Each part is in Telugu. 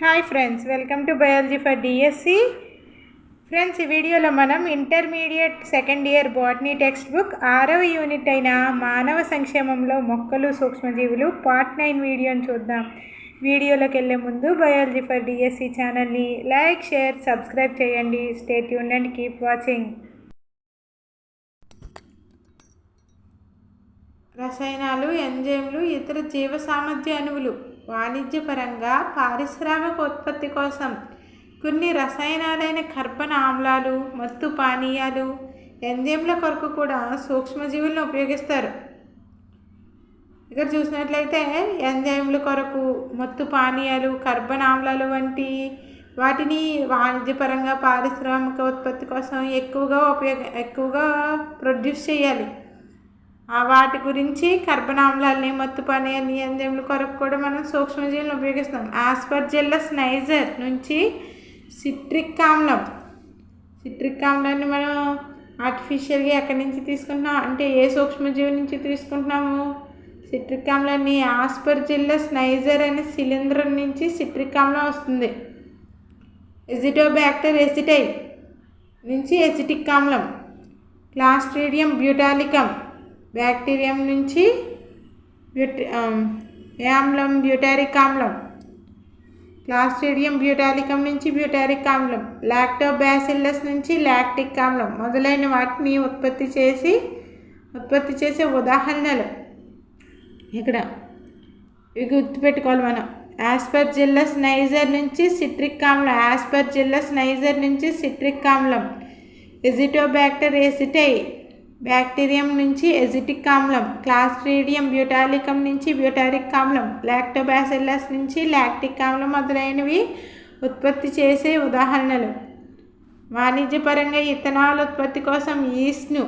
Hi friends welcome to biology for DSC friends ఈ వీడియోలో మనం intermediate second year botany textbook ఆరవ యూనిట్ అయిన మానవ సంక్షేమంలో మొక్కలు సూక్ష్మజీవులు పార్ట్ నైన్ వీడియోని చూద్దాం. వీడియోలోకి వెళ్ళే ముందు బయాలజీ ఫర్ డిఎస్సి ఛానల్ని లైక్ షేర్ సబ్స్క్రైబ్ చేయండి. స్టేట్ యూన్ అండ్ కీప్ వాచింగ్ రసాయనాలు ఎంజైమ్లు ఇతర జీవ సామర్థ్య అణువులు వాణిజ్యపరంగా పారిశ్రామిక ఉత్పత్తి కోసం కొన్ని రసాయనాలైన కర్బన ఆమ్లాలు మత్తు పానీయాలు ఎంజైమ్ల కొరకు కూడా సూక్ష్మజీవులను ఉపయోగిస్తారు. ఇక్కడ చూసినట్లయితే ఎంజైమ్ల కొరకు మత్తు పానీయాలు కర్బన ఆమ్లాలు వంటి వాటిని వాణిజ్యపరంగా పారిశ్రామిక ఉత్పత్తి కోసం ఎక్కువగా ఉపయోగ ఎక్కువగా ప్రొడ్యూస్ చేయాలి. వాటి గురించి కర్బనామ్లాలని మత్తు అని ఎంజైమ్ల కొరకు కూడా మనం సూక్ష్మజీవులను ఉపయోగిస్తాం ఆస్పర్జెల్లస్ నైజర్ నుంచి సిట్రిక్ ఆమ్లం. సిట్రిక్ ఆమ్లాన్ని మనం ఆర్టిఫిషియల్గా ఎక్కడి నుంచి తీసుకుంటున్నాం? అంటే ఏ సూక్ష్మజీవి నుంచి తీసుకుంటున్నాము? సిట్రిక్ ఆమ్లాన్ని ఆస్పర్జిల్లస్ నైజర్ అనే సిలిండర్ నుంచి సిట్రిక్ ఆమ్లం వస్తుంది. ఎజిటోబ్యాక్టర్ ఎసిటై నుంచి ఎసిటిక్ ఆమ్లం. క్లాస్ట్రీడియం బ్యూటాలికం బ్యాక్టీరియం నుంచి బ్యూట ఆమ్లం బ్యూటారిక్ ఆమ్లం. క్లాస్ట్రీడియం బ్యూటాలికం నుంచి బ్యూటారిక్ ఆమ్లం. లాక్టోబ్యాసిల్లస్ నుంచి లాక్టిక్ ఆమ్లం మొదలైన వాటిని ఉత్పత్తి చేసి ఉత్పత్తి చేసే ఉదాహరణలు. ఇక్కడ ఇవి గుర్తుపెట్టుకోవాలి మనం. ఆస్పర్జిల్లస్ నైజర్ నుంచి సిట్రిక్ ఆమ్లం. ఆస్పర్జిల్లస్ నైజర్ నుంచి సిట్రిక్ ఆమ్లం. ఎజిటోబ్యాక్టర్ ఎసిటై బ్యాక్టీరియం నుంచి ఎజిటిక్ ఆమ్లం క్లాస్ట్రీడియం బ్యూటాలికం నుంచి బ్యూటారిక్ ఆమ్లం లాక్టోబాసిల్లస్ నుంచి లాక్టిక్ ఆమ్లం మొదలైనవి ఉత్పత్తి చేసే ఉదాహరణలు. వాణిజ్యపరంగా ఇథనాల్ ఉత్పత్తి కోసం ఈస్ట్ను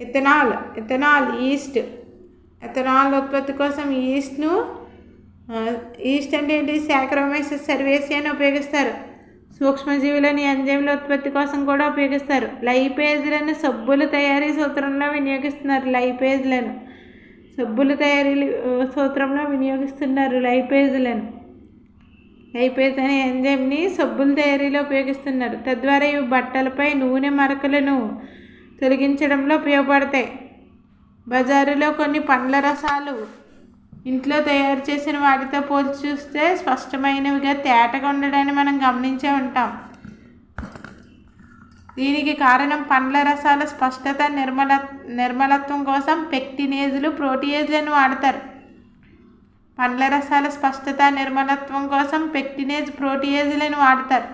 ఇథనాల్ ఇథనాల్ ఈస్ట్ ఇథనాల్ ఉత్పత్తి కోసం ఈస్ట్ను ఈస్ట్ అంటే ఏంటి? సాక్రోమైసిస్ సర్వేసియాని ఉపయోగిస్తారు. సూక్ష్మజీవులని ఎంజైమ్ల ఉత్పత్తి కోసం కూడా ఉపయోగిస్తారు. లైపేజ్లను సబ్బుల తయారీ సూత్రంలో వినియోగిస్తున్నారు. లైపేజ్లను సబ్బుల తయారీ సూత్రంలో వినియోగిస్తున్నారు. లైపేజ్లను లైపేజ్ అనే ఎంజైమ్ని సబ్బుల తయారీలో ఉపయోగిస్తున్నారు. తద్వారా ఇవి బట్టలపై నూనె మరకలను తొలగించడంలో ఉపయోగపడతాయి. బజారులో కొన్ని పండ్ల రసాలు ఇంట్లో తయారు చేసిన వాటితో పోల్చి చూస్తే స్పష్టమైనవిగా తేటగా ఉండడాన్ని మనం గమనించే ఉంటాం. దీనికి కారణం పండ్ల రసాల స్పష్టత నిర్మల నిర్మలత్వం కోసం పెక్టినేజులు ప్రోటీయేజ్లను వాడతారు. పండ్ల రసాల స్పష్టత నిర్మలత్వం కోసం పెక్టినేజ్ ప్రోటీయేజ్లను వాడతారు.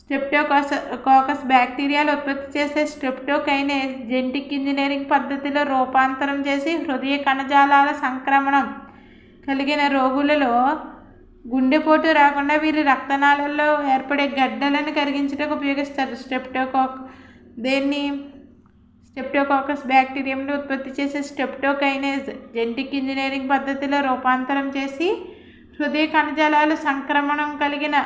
స్ట్రెప్టోకోస కోకస్ బ్యాక్టీరియాలు ఉత్పత్తి చేసే స్ట్రెప్టోకైనేజ్ జెంటిక్ ఇంజనీరింగ్ పద్ధతిలో రూపాంతరం చేసి హృదయ కణజాలాల సంక్రమణం కలిగిన రోగులలో గుండెపోటు రాకుండా వీరి రక్తనాళాల్లో ఏర్పడే గడ్డలను కరిగించడానికి ఉపయోగిస్తారు. స్టెప్టోకాక్ దేన్ని? స్టెప్టోకాకస్ బ్యాక్టీరియంను ఉత్పత్తి చేసే స్టెప్టోకైనేజ్ జెంటిక్ ఇంజనీరింగ్ పద్ధతిలో రూపాంతరం చేసి హృదయ కణజాలాలు సంక్రమణం కలిగిన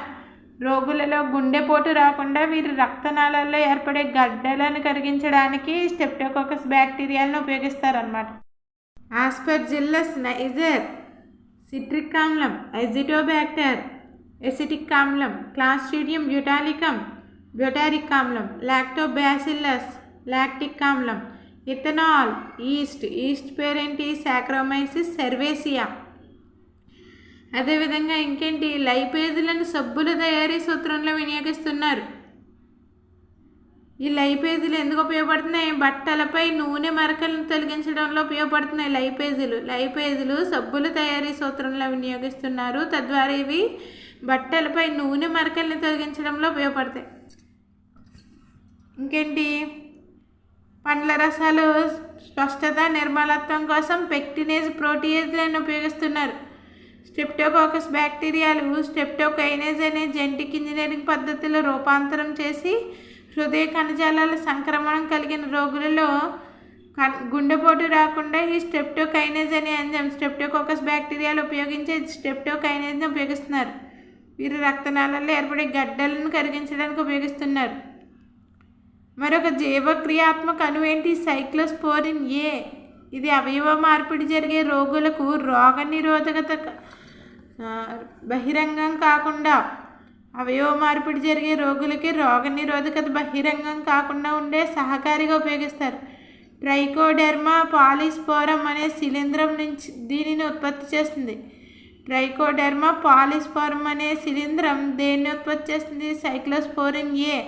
రోగులలో గుండెపోటు రాకుండా వీరి రక్తనాళాల్లో ఏర్పడే గడ్డలను కరిగించడానికి స్టెప్టోకాకస్ బ్యాక్టీరియాలను ఉపయోగిస్తారన్నమాట. ఆస్పర్జిల్లస్ నైజర్ సిట్రిక్ ఆమ్లం ఐజిటోబ్యాక్టర్ ఎసిటిక్ ఆమ్లం క్లాస్ట్రీడియం బ్యూటాలికం బ్యూటారిక్ ఆమ్లం లాక్టోబాసిల్లస్ లాక్టిక్ ఆమ్లం ఇథనాల్ ఈస్ట్ ఈస్ట్ పేరేంటి సాక్రోమైసిస్ సెర్వేసియా. అదేవిధంగా ఇంకేంటి? లైపేజీలను సబ్బుల తయారీ సూత్రంలో వినియోగిస్తున్నారు. ఈ లైపేజీలు ఎందుకు ఉపయోగపడుతున్నాయి? బట్టలపై నూనె మరకలను తొలగించడంలో ఉపయోగపడుతున్నాయి లైపేజీలు. లైపేజీలు సబ్బుల తయారీ సూత్రంలో వినియోగిస్తున్నారు. తద్వారా ఇవి బట్టలపై నూనె మరకల్ని తొలగించడంలో ఉపయోగపడతాయి. ఇంకేంటి? పండ్ల రసాలు స్పష్టత నిర్మలత్వం కోసం పెక్టినేజ్ ప్రోటీయేజ్లను ఉపయోగిస్తున్నారు. స్టెప్టోకోకస్ బ్యాక్టీరియాలు స్టెప్టోకైనేజ్ అనే జెంటిక్ ఇంజనీరింగ్ పద్ధతిలో రూపాంతరం చేసి హృదయ కణజాలాల సంక్రమణం కలిగిన రోగులలో గుండెపోటు రాకుండా ఈ స్టెప్టోకైనేజ్ అనే ఎంజైమ్ స్టెప్టోకోకస్ బ్యాక్టీరియాలు ఉపయోగించే స్టెప్టోకైనేజ్ని ఉపయోగిస్తున్నారు. వీరు రక్తనాళాల్లో ఏర్పడే గడ్డలను కరిగించడానికి ఉపయోగిస్తున్నారు. మరొక జీవక్రియాత్మక అణువేంటి సైక్లోస్పోరిన్ ఏ. ఇది అవయవ మార్పిడి జరిగే రోగులకు రోగ నిరోధకత బహిరంగం కాకుండా అవయవ మార్పిడి జరిగే రోగులకి రోగ నిరోధకత బహిరంగం కాకుండా ఉండే సహకారిగా ఉపయోగిస్తారు. ట్రైకోడెర్మా పాలిస్పోరం అనే శిలీంధ్రం నుంచి దీనిని ఉత్పత్తి చేస్తుంది. ట్రైకోడెర్మా పాలిస్పోరం అనే శిలీంద్రం దేన్ని ఉత్పత్తి చేస్తుంది? Cyclosporin A.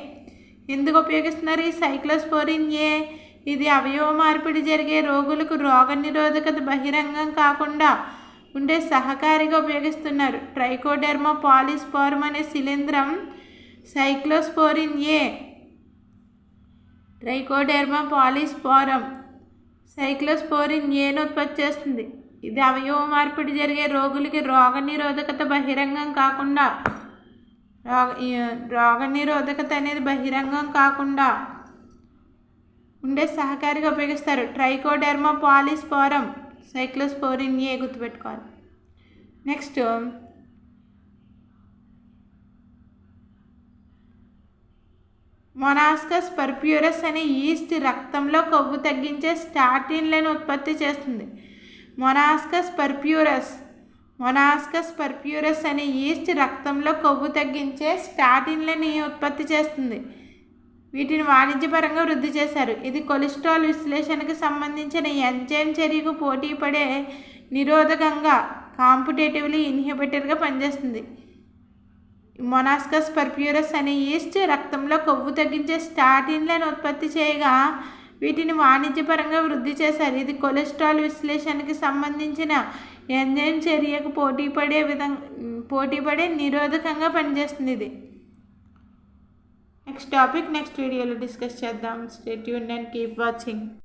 ఎందుకు ఉపయోగిస్తున్నారు ఈ సైక్లోస్పోరిన్ ఏ? ఇది అవయవ మార్పిడి జరిగే రోగులకు రోగ నిరోధకత బహిరంగం కాకుండా ఉండే సహకారిగా ఉపయోగిస్తున్నారు. ట్రైకోడెర్మా పాలిస్పోరం అనే శిలీంధ్రం cyclosporin A. Trichoderma polysporum cyclosporin ఏను ఉత్పత్తి చేస్తుంది. ఇది అవయవ మార్పిడి జరిగే రోగులకి రోగ నిరోధకత బహిరంగం కాకుండా రోగ రోగ నిరోధకత అనేది బహిరంగం కాకుండా ఉండే సహకారిగా ఉపయోగిస్తారు. ట్రైకోడెర్మా పాలిస్పోరం సైక్లోస్పోరిన్ ఏ గుర్తుపెట్టుకోవాలి. నెక్స్ట్ మొనాస్కస్ పర్ప్యూరస్ అనే ఈస్ట్ రక్తంలో కొవ్వు తగ్గించే స్టాటిన్లను ఉత్పత్తి చేస్తుంది. మొనాస్కస్ పర్ప్యూరస్ మొనాస్కస్ పర్ప్యూరస్ అనే ఈస్ట్ రక్తంలో కొవ్వు తగ్గించే స్టాటిన్లని ఉత్పత్తి చేస్తుంది. వీటిని వాణిజ్యపరంగా వృద్ధి చేశారు. ఇది కొలెస్ట్రాల్ విశ్లేషణకు సంబంధించిన ఎంజైమ్ చర్యకు పోటీ పడే నిరోధకంగా కాంపిటేటివ్లీ ఇన్హిబిటర్గా పనిచేస్తుంది. మొనాస్కస్ పర్ప్యూరస్ అనే ఈస్ట్ రక్తంలో కొవ్వు తగ్గించే స్టాటిన్లను ఉత్పత్తి చేయగా వీటిని వాణిజ్యపరంగా వృద్ధి చేశారు. ఇది కొలెస్ట్రాల్ విశ్లేషణకి సంబంధించిన ఎంజైమ్ చర్యకు పోటీ పడే విధంగా పోటీ పడే నిరోధకంగా పనిచేస్తుంది ఇది. నెక్స్ట్ టాపిక్ నెక్స్ట్ వీడియోలో డిస్కస్ చేద్దాం. స్టేట్ యూన్ అండ్ కీప్ వాచింగ్